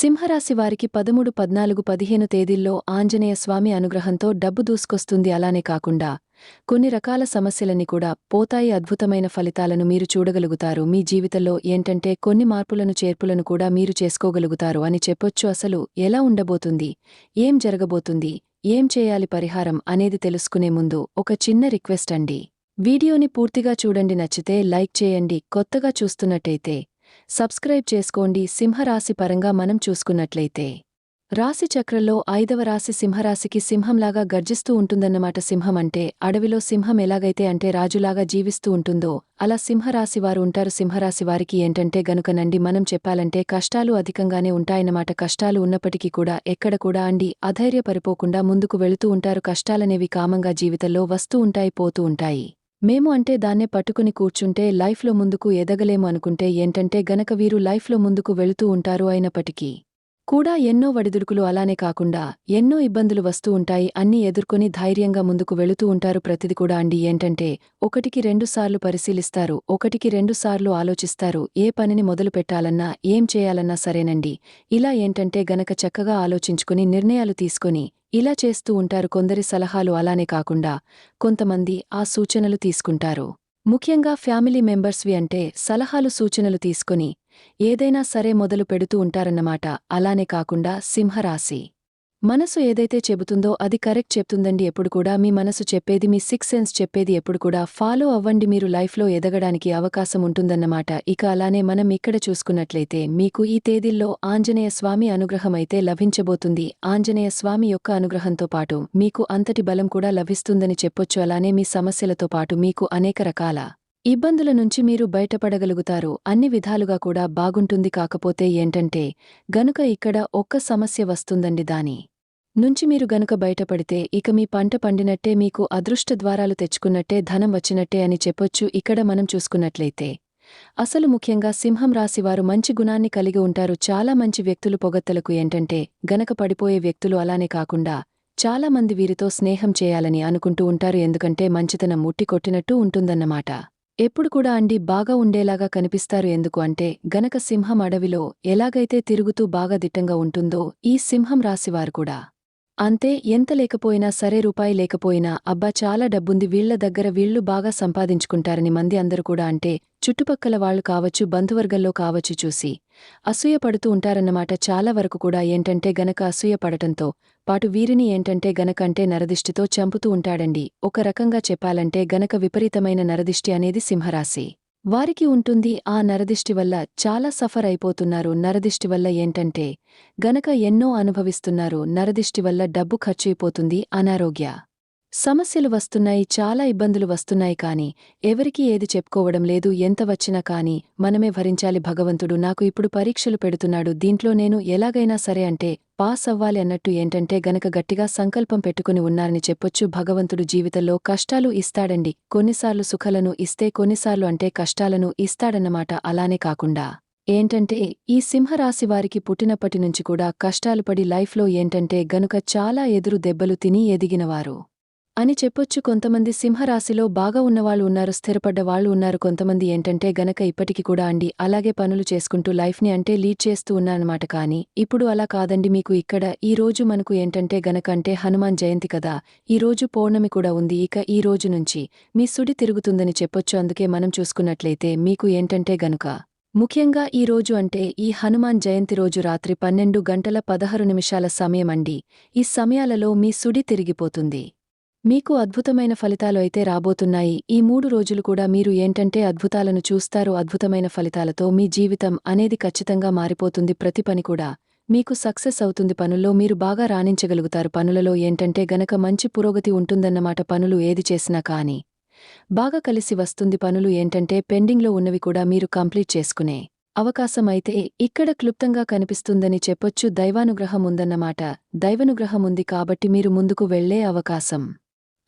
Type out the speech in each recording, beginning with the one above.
సింహరాశి వారికి పదమూడు పద్నాలుగు పదిహేను తేదీల్లో ఆంజనేయ స్వామి అనుగ్రహంతో డబ్బు దూసుకొస్తుంది. అలానే కాకుండా కొన్ని రకాల సమస్యలని కూడా పోతాయి. అద్భుతమైన ఫలితాలను మీరు చూడగలుగుతారు. మీ జీవితంలో ఏంటంటే కొన్ని మార్పులను చేర్పులను కూడా మీరు చేసుకోగలుగుతారు అని చెప్పొచ్చు. అసలు ఎలా ఉండబోతుంది? ఏం జరగబోతుంది? ఏం చేయాలి? పరిహారం అనేది తెలుసుకునే ముందు ఒక చిన్న రిక్వెస్ట్ అండి. వీడియోని పూర్తిగా చూడండి. నచ్చితే లైక్ చేయండి. కొత్తగా చూస్తున్నట్టయితే సబ్స్క్రైబ్ చేసుకోండి సింహరాశి పరంగా మనం చూసుకున్నట్లయితే. రాశి చక్రంలో ఐదవ రాశి సింహరాశికి సింహంలాగా గర్జిస్తూ ఉంటుందన్నమాట. సింహం అంటే అడవిలో సింహం ఎలాగైతే అంటే రాజులాగా జీవిస్తూ ఉంటుందో అలా సింహరాశివారు ఉంటారు. సింహరాశి వారికి ఏంటంటే గనుకనండి మనం చెప్పాలంటే కష్టాలు అధికంగానే ఉంటాయన్నమాట. కష్టాలు ఉన్నప్పటికీ కూడా ఎక్కడ కూడా అండి అధైర్యపరిపోకుండా ముందుకు వెళుతూ ఉంటారు. కష్టాలనేవి కామంగా జీవితంలో వస్తూ ఉంటాయి పోతూ ఉంటాయి. మేము అంటే దాన్నే పట్టుకుని కూర్చుంటే లైఫ్లో ముందుకు ఎదగలేము అనుకుంటే ఏంటంటే గనక వీరు లైఫ్లో ముందుకు వెళుతూ ఉంటారు అయినప్పటికీ. కూడా ఎన్నో వడిదుడుకులు అలానే కాకుండా ఎన్నో ఇబ్బందులు వస్తూ ఉంటాయి అన్నీ ఎదుర్కొని ధైర్యంగా ముందుకు వెళుతూ ఉంటారు. ప్రతిది కూడా అండి ఏంటంటే ఒకటికి రెండుసార్లు పరిశీలిస్తారు ఒకటికి రెండుసార్లు ఆలోచిస్తారు ఏ పనిని మొదలు పెట్టాలన్నా ఏం చేయాలన్నా సరేనండి. ఇలా ఏంటంటే గనక చక్కగా ఆలోచించుకుని నిర్ణయాలు తీసుకొని ఇలా చేస్తూ ఉంటారు. కొందరి సలహాలు అలానే కాకుండా కొంతమంది ఆ సూచనలు తీసుకుంటారు. ముఖ్యంగా ఫ్యామిలీ మెంబర్స్వి అంటే సలహాలు సూచనలు తీసుకొని ఏదైనా సరే మొదలు పెడుతూ ఉంటారన్నమాట. అలానే కాకుండా సింహరాశి. మనసు ఏదైతే చెబుతుందో అది కరెక్ట్ చెప్తుందండి ఎప్పుడు కూడా. మీ మనసు చెప్పేది మీ సిక్స్ సెన్స్ చెప్పేది ఎప్పుడు కూడా. ఫాలో అవ్వండి మీరు లైఫ్లో ఎదగడానికి అవకాశం ఉంటుందన్నమాట. ఇక అలానే మనం ఇక్కడ చూసుకున్నట్లయితే మీకు ఈ తేదీల్లో ఆంజనేయ స్వామి అనుగ్రహమైతే లభించబోతుంది. ఆంజనేయ స్వామి యొక్క అనుగ్రహంతో పాటు మీకు అంతటి బలం కూడా లభిస్తుందని చెప్పొచ్చు. అలానే మీ సమస్యలతో పాటు మీకు అనేక రకాల ఇబ్బందుల నుంచి మీరు బయటపడగలుగుతారు. అన్ని విధాలుగా కూడా బాగుంటుంది. కాకపోతే ఏంటంటే గనుక ఇక్కడ ఒక్క సమస్య వస్తుందండి దాని. నుంచి మీరు గనుక బయటపడితే ఇక మీ పంట పండినట్టే మీకు అదృష్ట ద్వారాలు తెచ్చుకున్నట్టే ధనం వచ్చినట్టే అని చెప్పొచ్చు. ఇక్కడ మనం చూసుకున్నట్లయితే. అసలు ముఖ్యంగా సింహం రాశివారు మంచి గుణాన్ని కలిగి ఉంటారు. చాలా మంచి వ్యక్తులు పొగత్తలకు ఏంటంటే గనక పడిపోయే వ్యక్తులు అలానే కాకుండా చాలా మంది వీరితో స్నేహం చేయాలని అనుకుంటూ ఉంటారు. ఎందుకంటే మంచితనం ముట్టికొట్టినట్టు ఉంటుందన్నమాట. ఎప్పుడు కూడా అండి బాగా ఉండేలాగా కనిపిస్తారు ఎందుకు అంటే గనక సింహం అడవిలో ఎలాగైతే తిరుగుతూ బాగా దిట్టంగా ఉంటుందో ఈ సింహం రాశివారు కూడా. అంతే ఎంత లేకపోయినా సరే రూపాయి లేకపోయినా అబ్బా చాలా డబ్బుంది వీళ్ళ దగ్గర వీళ్ళు బాగా సంపాదించుకుంటారని మంది అందరూ కూడా అంటే చుట్టుపక్కల వాళ్ళు కావచ్చు బంధువర్గంలో కావచ్చు చూసి. అసూయ పడుతూ ఉంటారన్నమాట చాలా వరకు కూడా ఏంటంటే గనక అసూయ పడటంతో పాటు వీరిని ఏంటంటే గనకంటే నరదిష్టితో చంపుతూ ఉంటాడండి. ఒక రకంగా చెప్పాలంటే గనక విపరీతమైన నరదిష్టి అనేది సింహరాశి. వారికి ఉంటుంది ఆ నరదిష్టి వల్ల చాలా సఫర్ అయిపోతున్నారు. నరదిష్టి వల్ల ఏంటంటే గనక ఎన్నో అనుభవిస్తున్నారు నరదిష్టి వల్ల డబ్బు ఖర్చయిపోతుంది అనారోగ్య. సమస్యలు వస్తున్నాయి చాలా ఇబ్బందులు వస్తున్నాయి కాని ఎవరికీ ఏది చెప్పుకోవడం లేదు ఎంత వచ్చినా కాని మనమే భరించాలి భగవంతుడు నాకు ఇప్పుడు పరీక్షలు పెడుతున్నాడు దీంట్లో నేను ఎలాగైనా సరే అంటే పాస్ అవ్వాలి అన్నట్టు ఏంటంటే గనక గట్టిగా సంకల్పం పెట్టుకుని ఉన్నారని చెప్పొచ్చు భగవంతుడు జీవితంలో కష్టాలు ఇస్తాడండి. కొన్నిసార్లు సుఖలను ఇస్తే కొన్నిసార్లు అంటే కష్టాలను ఇస్తాడన్నమాట. అలానే కాకుండా ఏంటంటే ఈ సింహరాశి వారికి పుట్టినప్పటి నుంచి కూడా కష్టాలు పడి లైఫ్లో ఏంటంటే గనుక చాలా ఎదురు దెబ్బలు తిని ఎదిగినవారు. అని చెప్పొచ్చు. కొంతమంది సింహరాశిలో బాగా ఉన్నవాళ్ళు ఉన్నారు స్థిరపడ్డ వాళ్ళు ఉన్నారు. కొంతమంది ఏంటంటే గనక ఇప్పటికి కూడా అండి అలాగే పనులు చేసుకుంటూ లైఫ్ని అంటే లీడ్ చేస్తూ ఉన్నానమాట కానీ ఇప్పుడు అలా కాదండి. మీకు ఇక్కడ ఈ రోజు మనకు ఏంటంటే గనక అంటే హనుమాన్ జయంతి కదా. ఈ రోజు పౌర్ణమి కూడా ఉంది. ఇక ఈ రోజు నుంచి మీ సుడి తిరుగుతుందని చెప్పొచ్చు. అందుకే మనం చూసుకున్నట్లయితే మీకు ఏంటంటే గనుక ముఖ్యంగా ఈ రోజు అంటే ఈ హనుమాన్ జయంతి రోజు రాత్రి పన్నెండు గంటల పదహారు నిమిషాల సమయమండి ఈ సమయాలలో మీ సుడి తిరిగిపోతుంది. మీకు అద్భుతమైన ఫలితాలు అయితే రాబోతున్నాయి. ఈ మూడు రోజులు కూడా మీరు ఏంటంటే అద్భుతాలను చూస్తారు. అద్భుతమైన ఫలితాలతో మీ జీవితం అనేది ఖచ్చితంగా మారిపోతుంది. ప్రతి పని కూడా మీకు సక్సెస్ అవుతుంది. పనుల్లో మీరు బాగా రాణించగలుగుతారు. పనులలో ఏంటంటే గనక మంచి పురోగతి ఉంటుందన్నమాట. పనులు ఏది చేసినా కాని బాగా కలిసి వస్తుంది. పనులు ఏంటంటే పెండింగ్లో ఉన్నవి కూడా మీరు కంప్లీట్ చేసుకునే అవకాశం అయితే ఇక్కడ క్లుప్తంగా కనిపిస్తుందని చెప్పొచ్చు. దైవానుగ్రహం ఉందన్నమాట. ఉంది కాబట్టి మీరు ముందుకు వెళ్ళే అవకాశం.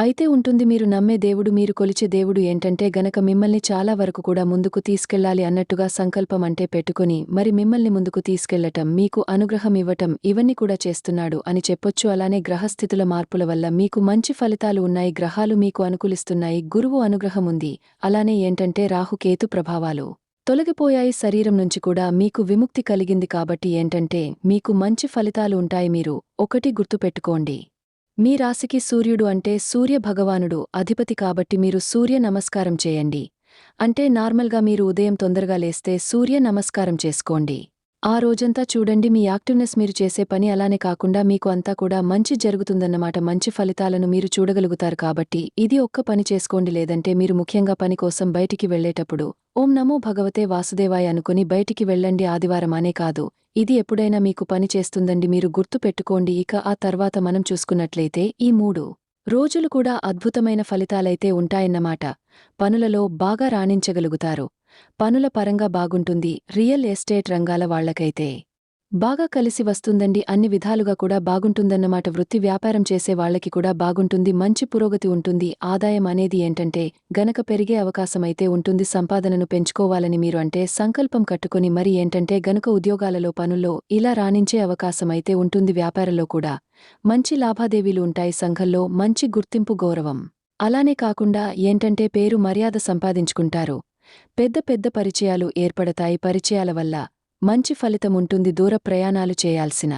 అయితే ఉంటుంది మీరు నమ్మే దేవుడు మీరు కొలిచే దేవుడు ఏంటంటే గనక మిమ్మల్ని చాలా వరకు కూడా ముందుకు తీసుకెళ్ళాలి అన్నట్టుగా సంకల్పం అంటే పెట్టుకుని మరి మిమ్మల్ని ముందుకు తీసుకెళ్ళటం మీకు అనుగ్రహం ఇవ్వటం ఇవన్నీ కూడా చేస్తున్నాడు అని చెప్పొచ్చు. అలానే గ్రహస్థితుల మార్పుల వల్ల మీకు మంచి ఫలితాలు ఉన్నాయి గ్రహాలు మీకు అనుకూలిస్తున్నాయి గురువు అనుగ్రహం ఉంది. అలానే ఏంటంటే రాహుకేతు ప్రభావాలు తొలగిపోయాయి శరీరం నుంచి కూడా మీకు విముక్తి కలిగింది కాబట్టి ఏంటంటే మీకు మంచి ఫలితాలు ఉంటాయి మీరు. ఒకటి గుర్తుపెట్టుకోండి. మీ రాశికి సూర్యుడు అంటే సూర్య భగవానుడు అధిపతి కాబట్టి మీరు సూర్య నమస్కారం చేయండి. అంటే నార్మల్గా మీరు ఉదయం తొందరగా లేస్తే సూర్య నమస్కారం చేసుకోండి. ఆ రోజంతా చూడండి మీ యాక్టివ్నెస్ మీరు చేసే పని అలానే కాకుండా మీకు అంతా కూడా మంచి జరుగుతుందన్నమాట. మంచి ఫలితాలను మీరు చూడగలుగుతారు కాబట్టి. ఇది ఒక్క పని చేసుకోండి లేదంటే మీరు ముఖ్యంగా పని కోసం బయటికి వెళ్ళేటప్పుడు ఓం నమో భగవతే వాసుదేవాయ అనుకుని బయటికి వెళ్ళండి ఆదివారం అనే కాదు. ఇది ఎప్పుడైనా మీకు పని చేస్తుందండి మీరు గుర్తు పెట్టుకోండి. ఇక ఆ తర్వాత మనం చూసుకున్నట్లయితే ఈ మూడు. రోజులు కూడా అద్భుతమైన ఫలితాలైతే ఉంటాయన్నమాట. పనులలో బాగా రాణించగలుగుతారు. పనుల పరంగా బాగుంటుంది రియల్ ఎస్టేట్ రంగాల వాళ్ళకైతే బాగా కలిసి వస్తుందండి అన్ని విధాలుగా కూడా బాగుంటుందన్నమాట వృత్తి వ్యాపారం చేసే వాళ్ళకి కూడా బాగుంటుంది మంచి పురోగతి ఉంటుంది. ఆదాయం అనేది ఏంటంటే గనక పెరిగే అవకాశమైతే ఉంటుంది సంపాదనను పెంచుకోవాలని మీరు అంటే సంకల్పం కట్టుకుని మరి ఏంటంటే గనక ఉద్యోగాలలో పనుల్లో ఇలా రాణించే అవకాశమైతే ఉంటుంది వ్యాపారంలో కూడా. మంచి లాభాదేవీలు ఉంటాయి సంఘంలో మంచి గుర్తింపు గౌరవం. అలానే కాకుండా ఏంటంటే పేరు మర్యాద సంపాదించుకుంటారు. పెద్ద పెద్ద పరిచయాలు ఏర్పడతాయి. పరిచయాల వల్ల మంచి ఫలితముంటుంది దూర ప్రయాణాలు చేయాల్సిన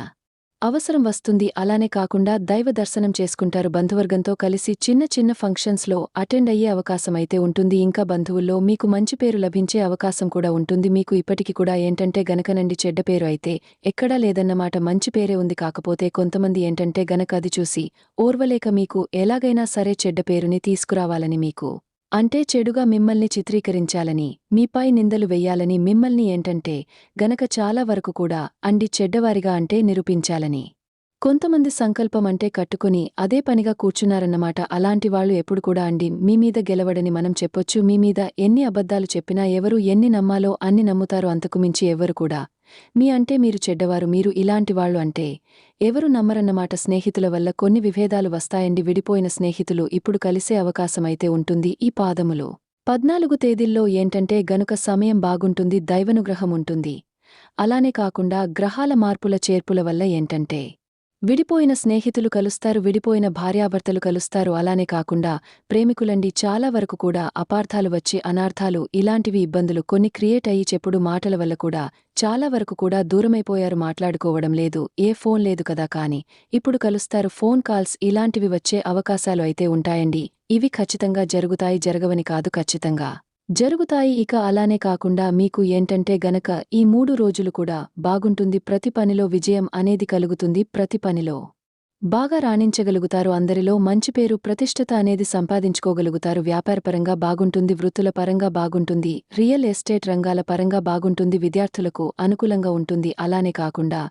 అవసరం వస్తుంది. అలానే కాకుండా దైవ దర్శనం చేసుకుంటారు. బంధువర్గంతో కలిసి చిన్న చిన్న ఫంక్షన్స్లో అటెండ్ అయ్యే అవకాశమైతే ఉంటుంది. ఇంకా బంధువుల్లో మీకు మంచి పేరు లభించే అవకాశం కూడా ఉంటుంది. మీకు ఇప్పటికి కూడా ఏంటంటే గనకనండి చెడ్డ పేరు అయితే ఎక్కడా లేదన్నమాట మంచి పేరే ఉంది. కాకపోతే కొంతమంది ఏంటంటే గనక అది చూసి ఓర్వలేక మీకు ఎలాగైనా సరే చెడ్డ పేరుని తీసుకురావాలని మీకు అంటే చెడుగా మిమ్మల్ని చిత్రీకరించాలని మీపై నిందలు వెయ్యాలని మిమ్మల్ని ఏంటంటే గనక చాలా వరకు కూడా అండి చెడ్డవారిగా అంటే నిరూపించాలని. కొంతమంది సంకల్పం అంటే కట్టుకుని అదే పనిగా కూర్చున్నారన్నమాట. అలాంటి వాళ్ళు ఎప్పుడు కూడా అండి మీమీద గెలవడని మనం చెప్పొచ్చు మీమీద ఎన్ని అబద్ధాలు చెప్పినా ఎవరు ఎన్ని నమ్మాలో అన్ని నమ్ముతారో అంతకుమించి ఎవరు కూడా. మీ అంటే మీరు చెడ్డవారు మీరు ఇలాంటి వాళ్ళు అంటే ఎవరు నమ్మరన్నమాట. స్నేహితుల వల్ల కొన్ని విభేదాలు వస్తాయండి విడిపోయిన స్నేహితులు ఇప్పుడు కలిసే అవకాశమైతే ఉంటుంది ఈ పాదములో. పద్నాలుగు తేదీల్లో ఏంటంటే గనుక సమయం బాగుంటుంది దైవనుగ్రహం ఉంటుంది. అలానే కాకుండా గ్రహాల మార్పుల చేర్పుల వల్ల ఏంటంటే విడిపోయిన స్నేహితులు కలుస్తారు విడిపోయిన భార్యాభర్తలు కలుస్తారు. అలానే కాకుండా ప్రేమికులండి చాలా వరకు కూడా అపార్థాలు వచ్చి అనార్థాలు ఇలాంటివి ఇబ్బందులు కొన్ని క్రియేట్ అయ్యి చెప్పుడు మాటల వల్ల కూడా చాలా వరకు కూడా దూరమైపోయారు మాట్లాడుకోవడం లేదు ఏ ఫోన్ లేదు కదా కాని. ఇప్పుడు కలుస్తారు ఫోన్ కాల్స్ ఇలాంటివి వచ్చే అవకాశాలు అయితే ఉంటాయండి. ఇవి ఖచ్చితంగా జరుగుతాయి జరగవని కాదు ఖచ్చితంగా. జరుగుతాయి ఇక అలానే కాకుండా మీకు ఏంటంటే గనక ఈ మూడు రోజులు కూడా బాగుంటుంది ప్రతి పనిలో విజయం అనేది కలుగుతుంది ప్రతి పనిలో బాగా రాణించగలుగుతారు అందరిలో మంచి పేరు ప్రతిష్టత అనేది సంపాదించుకోగలుగుతారు వ్యాపారపరంగా బాగుంటుంది వృత్తుల పరంగా బాగుంటుంది రియల్ ఎస్టేట్ రంగాల పరంగా బాగుంటుంది విద్యార్థులకు అనుకూలంగా ఉంటుంది అలానే కాకుండా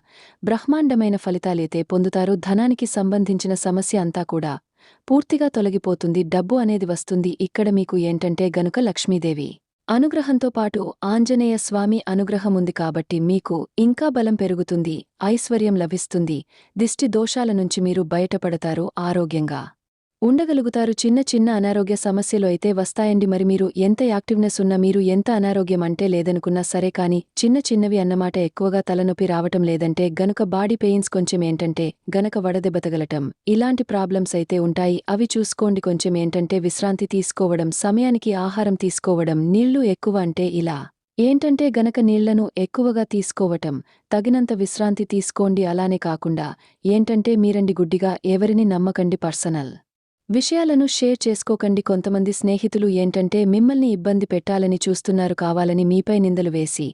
బ్రహ్మాండమైన ఫలితాలైతే పొందుతారు ధనానికి సంబంధించిన సమస్య అంతా కూడా పూర్తిగా తొలగిపోతుంది డబ్బు అనేది వస్తుంది. ఇక్కడ మీకు ఏంటంటే గనుక లక్ష్మీదేవి. అనుగ్రహంతో పాటు ఆంజనేయ స్వామి అనుగ్రహముంది కాబట్టి మీకు ఇంకా బలం పెరుగుతుంది ఐశ్వర్యం లభిస్తుంది. దిష్టి దోషాల నుంచి మీరు బయటపడతారు ఆరోగ్యంగా. ఉండగలుగుతారు చిన్న చిన్న అనారోగ్య సమస్యలు అయితే వస్తాయండి. మరి మీరు ఎంత యాక్టివ్నెస్ ఉన్నా మీరు ఎంత అనారోగ్యం అంటే లేదనుకున్నా సరే కాని చిన్న చిన్నవి అన్నమాట ఎక్కువగా తలనొప్పి రావటం లేదంటే గనుక బాడీ పెయిన్స్ కొంచెం ఏంటంటే గనక వడదెబ్బతగలటం. ఇలాంటి ప్రాబ్లమ్స్ అయితే ఉంటాయి. అవి చూసుకోండి. కొంచెం ఏంటంటే విశ్రాంతి తీసుకోవడం సమయానికి ఆహారం తీసుకోవడం నీళ్ళు ఎక్కువ అంటే ఇలా. ఏంటంటే గనక నీళ్ళను ఎక్కువగా తీసుకోవటం తగినంత విశ్రాంతి తీసుకోండి. అలానే కాకుండా ఏంటంటే మీరండి గుడ్డిగా ఎవరిని నమ్మకండి పర్సనల్. విషయాలను షేర్ చేసుకోకండి. కొంతమంది స్నేహితులు ఏంటంటే మిమ్మల్ని ఇబ్బంది పెట్టాలని చూస్తున్నారు కావాలని మీపై నిందలు వేసి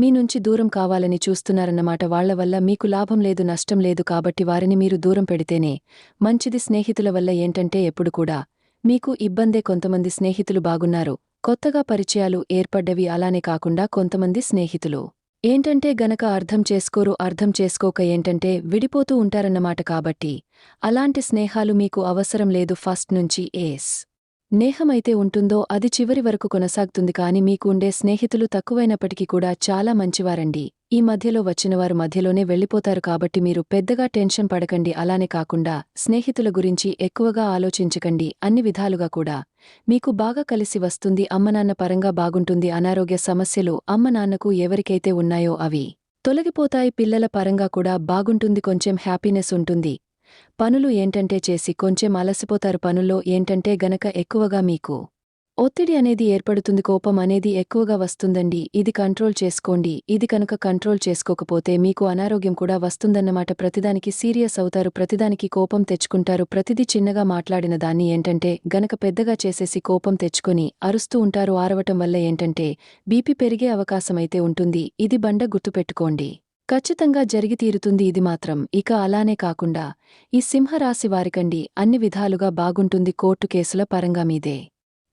మీ నుంచి దూరం కావాలని చూస్తున్నారన్నమాట వాళ్ళ వల్ల మీకు లాభం లేదు నష్టం లేదు కాబట్టి వారిని మీరు దూరం పెడితేనే మంచిది. స్నేహితుల వల్ల ఏంటంటే ఎప్పుడు కూడా మీకు ఇబ్బందే. కొంతమంది స్నేహితులు బాగున్నారు కొత్తగా పరిచయాలు ఏర్పడ్డవి. అలానే కాకుండా కొంతమంది స్నేహితులు ఏంటంటే గనక అర్థం చేసుకోరు అర్థం చేసుకోక ఏంటంటే విడిపోతూ ఉంటారన్నమాట కాబట్టి అలాంటి స్నేహాలు మీకు అవసరం లేదు ఫస్ట్ నుంచి ఏస్. నేహమైతే ఉంటుందో అది చివరి వరకు కొనసాగుతుంది కాని మీకు ఉండే స్నేహితులు తక్కువైనప్పటికీ కూడా చాలా మంచివారండి. ఈ మధ్యలో వచ్చినవారు మధ్యలోనే వెళ్ళిపోతారు కాబట్టి మీరు పెద్దగా టెన్షన్ పడకండి. అలానే కాకుండా స్నేహితుల గురించి ఎక్కువగా ఆలోచించకండి. అన్ని విధాలుగా కూడా. మీకు బాగా కలిసి వస్తుంది. అమ్మనాన్న పరంగా బాగుంటుంది. అనారోగ్య సమస్యలు అమ్మ నాన్నకు ఎవరికైతే ఉన్నాయో అవి తొలగిపోతాయి. పిల్లల పరంగా కూడా బాగుంటుంది. కొంచెం హ్యాపీనెస్ ఉంటుంది. పనులు ఏంటంటే చేసి కొంచెం అలసిపోతారు. పనుల్లో ఏంటంటే గనక ఎక్కువగా మీకు ఒత్తిడి అనేది ఏర్పడుతుంది. కోపం అనేది ఎక్కువగా వస్తుందండి. ఇది కంట్రోల్ చేసుకోండి. ఇది కనుక కంట్రోల్ చేసుకోకపోతే మీకు అనారోగ్యం కూడా వస్తుందన్నమాట. ప్రతిదానికి సీరియస్ అవుతారు. ప్రతిదానికి కోపం తెచ్చుకుంటారు. ప్రతిదీ చిన్నగా మాట్లాడిన దాన్ని ఏంటంటే గనక పెద్దగా చేసేసి కోపం తెచ్చుకొని అరుస్తూ ఉంటారు. ఆరవటం వల్ల ఏంటంటే బీపీ పెరిగే అవకాశమైతే ఉంటుంది. ఇది బండ గుర్తుపెట్టుకోండి. ఖచ్చితంగా జరిగితీరుతుంది ఇది మాత్రం. ఇక అలానే కాకుండా ఈ సింహరాశి వారికండి అన్ని విధాలుగా బాగుంటుంది కోర్టు కేసుల పరంగా మీదే.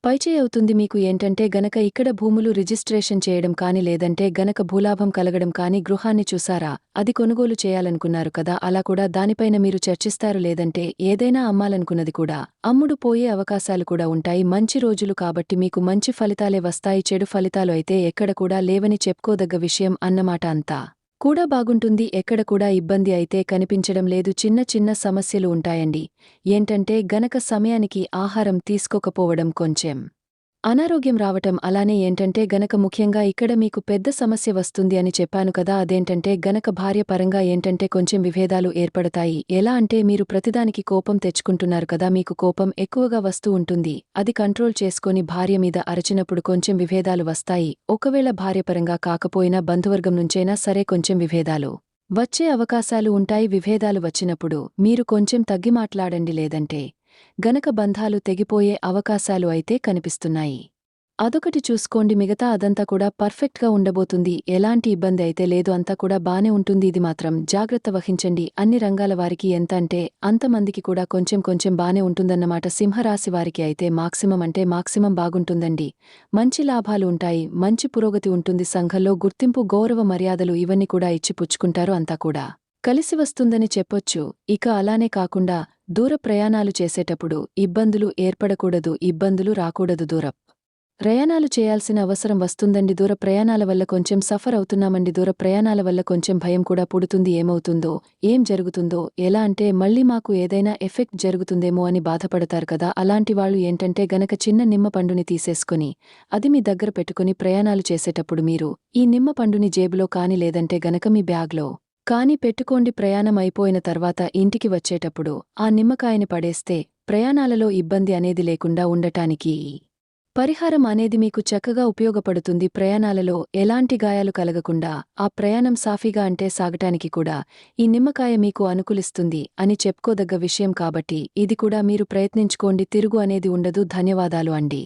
పైచే అవుతుంది మీకు ఏంటంటే గనక ఇక్కడ భూములు రిజిస్ట్రేషన్ చేయడం కాని లేదంటే గనక భూలాభం కలగడం కాని గృహాన్ని చూసారా? అది కొనుగోలు చేయాలనుకున్నారు కదా అలా కూడా దానిపైన మీరు చర్చిస్తారు లేదంటే ఏదైనా అమ్మాలనుకున్నది కూడా. అమ్ముడు పోయే అవకాశాలు కూడా ఉంటాయి మంచి రోజులు కాబట్టి మీకు మంచి ఫలితాలే వస్తాయి చెడు ఫలితాలు అయితే ఎక్కడ కూడా లేవని చెప్పుకోదగ్గ విషయం అన్నమాట అంతా. కూడా బాగుంటుంది ఎక్కడ కూడా ఇబ్బంది అయితే కనిపించడం లేదు చిన్న చిన్న సమస్యలు ఉంటాయండి. ఏంటంటే గనక సమయానికి ఆహారం తీసుకోకపోవడం కొంచెం అనారోగ్యం రావటం అలానే ఏంటంటే గనక ముఖ్యంగా ఇక్కడ మీకు పెద్ద సమస్య వస్తుంది అని చెప్పాను కదా అదేంటంటే గనక భార్య పరంగా ఏంటంటే కొంచెం విభేదాలు ఏర్పడతాయి. ఎలా అంటే మీరు ప్రతిదానికి కోపం తెచ్చుకుంటున్నారు కదా మీకు కోపం ఎక్కువగా వస్తూ ఉంటుంది. అది కంట్రోల్ చేసుకొని భార్య మీద అరచినప్పుడు కొంచెం విభేదాలు వస్తాయి. ఒకవేళ భార్య పరంగా కాకపోయినా బంధువర్గం నుంచైనా సరే కొంచెం విభేదాలు వచ్చే అవకాశాలు ఉంటాయి. విభేదాలు వచ్చినప్పుడు మీరు కొంచెం తగ్గి మాట్లాడండి లేదంటే గనక బంధాలు తెగిపోయే అవకాశాలు అయితే కనిపిస్తున్నాయి. అదొకటి చూసుకోండి మిగతా అదంతా కూడా పర్ఫెక్ట్గా ఉండబోతుంది. ఎలాంటి ఇబ్బంది అయితే లేదు అంతా కూడా బానే ఉంటుంది. ఇది మాత్రం జాగ్రత్త వహించండి. అన్ని రంగాల వారికి ఎంత అంటే అంతమందికి కూడా కొంచెం కొంచెం బానే ఉంటుందన్నమాట. సింహరాశి వారికి అయితే మాక్సిమం అంటే మాక్సిమం బాగుంటుందండి. మంచి లాభాలు ఉంటాయి మంచి పురోగతి ఉంటుంది. సంఘంలో గుర్తింపు గౌరవ మర్యాదలు ఇవన్నీ కూడా ఇచ్చి పుచ్చుకుంటారు అంతా కూడా. కలిసి వస్తుందని చెప్పొచ్చు. ఇక అలానే కాకుండా దూర ప్రయాణాలు చేసేటప్పుడు ఇబ్బందులు ఏర్పడకూడదు ఇబ్బందులు రాకూడదు దూరం. ప్రయాణాలు చేయాల్సిన అవసరం వస్తుందండి. దూర ప్రయాణాల వల్ల కొంచెం సఫర్ అవుతున్నామండి. దూర ప్రయాణాల వల్ల కొంచెం భయం కూడా పుడుతుంది. ఏమవుతుందో ఏం జరుగుతుందో ఎలా అంటే మళ్ళీ మాకు ఏదైనా ఎఫెక్ట్ జరుగుతుందేమో అని బాధపడతారు కదా. అలాంటి వాళ్ళు ఏంటంటే గనక చిన్న నిమ్మ పండుని తీసేసుకుని అది మీ దగ్గర పెట్టుకుని ప్రయాణాలు చేసేటప్పుడు మీరు ఈ నిమ్మ పండుని జేబులో కాని లేదంటే గనక మీ బ్యాగ్లో కాని పెట్టుకోండి ప్రయాణం అయిపోయిన తర్వాత ఇంటికి వచ్చేటప్పుడు ఆ నిమ్మకాయని పడేస్తే ప్రయాణాలలో ఇబ్బంది అనేది లేకుండా ఉండటానికి పరిహారం అనేది మీకు చక్కగా ఉపయోగపడుతుంది. ప్రయాణాలలో ఎలాంటి గాయాలు కలగకుండా ఆ ప్రయాణం సాఫీగా అంటే సాగటానికి కూడా ఈ నిమ్మకాయ మీకు అనుకూలిస్తుంది అని చెప్పుకోదగ్గ విషయం కాబట్టి ఇది కూడా మీరు ప్రయత్నించుకోండి. తిరుగు అనేది ఉండదు. ధన్యవాదాలు అండి.